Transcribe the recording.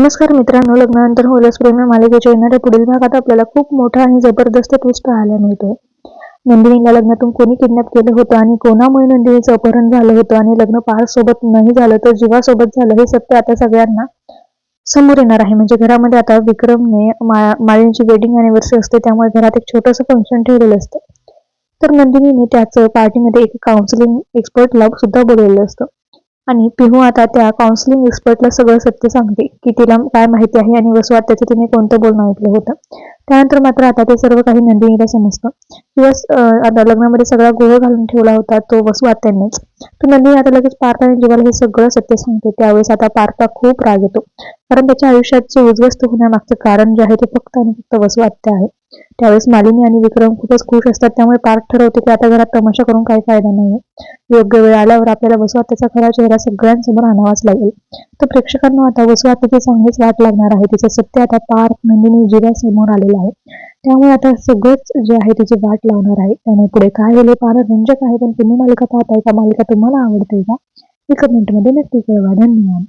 नमस्कार मित्रांनो लग्नानंतर होलस प्रेम या मालिकेच्या येणाऱ्या पुढील भागात आपल्याला खूप मोठा आणि जबरदस्त ट्विस्ट पाहायला मिळतोय. नंदिनीला लग्नातून कोणी किडनॅप केलं होतं आणि कोणामुळे नंदिनीचं अपहरण झालं होतं आणि लग्न पार सोबत नाही झालं तर जीवासोबत झालं हे सत्य आता सगळ्यांना समोर येणार आहे. म्हणजे घरामध्ये आता विक्रमने माळींची वेडिंग अॅनिव्हर्सरी असते त्यामुळे घरात एक छोटंसं फंक्शन ठेवलेलं असतं. तर नंदिनीने त्याचं पार्टीमध्ये एक काउन्सिलिंग एक्सपर्टला सुद्धा बोलवलेलं असतं. आणि पिहू आता त्या काउन्सिलिंग एक्सपर्टला सगळं सत्य सांगते की तिला काय माहिती आहे आणि वसुवात्याचं त्याचं तिने कोणतं बोलणं ऐकलं होतं. त्यानंतर मात्र आता ते सर्व काही नंदिनीला समजतं. किंवा आता लग्नामध्ये सगळा गोळ घालून ठेवला होता तो वसू आत्यांनीच. तर नंदिनी आता लगेच पार्थ आणि जीवाला हे सगळं सत्य सांगते. त्यावेळेस आता पार्था खूप राग येतो. कारण त्याच्या आयुष्यात जे उद्ध्वस्त होण्यामागचं कारण जे आहे ते फक्त आणि फक्त वसुवात्या आहे. त्यावेळेस मालिनी आणि विक्रम खूपच खुश असतात. त्यामुळे पार्थ ठरवते की आता घरात तमाशा करून काही फायदा नाही योग्य वेळ आल्यावर आपल्याला वसू आत्याचा खरा चेहरा सगळ्यांसमोर आणावाच लागेल. तर प्रेक्षकांना आता वसू आत्याची चांगलीच वाट लागणार आहे. तिचं सत्य आता पार्थ नंदिनी जिरा समोर आलेलं आहे. त्यामुळे आता सगळंच जे आहे तिची वाट लावणार आहे. त्यामुळे पुढे काय होईल हे पाहणं रंजक आहे पण तुम्ही मालिका पाहताय का? मालिका तुम्हाला आवडते का? हे कमेंटमध्ये नक्की कळवा. धन्यवाद.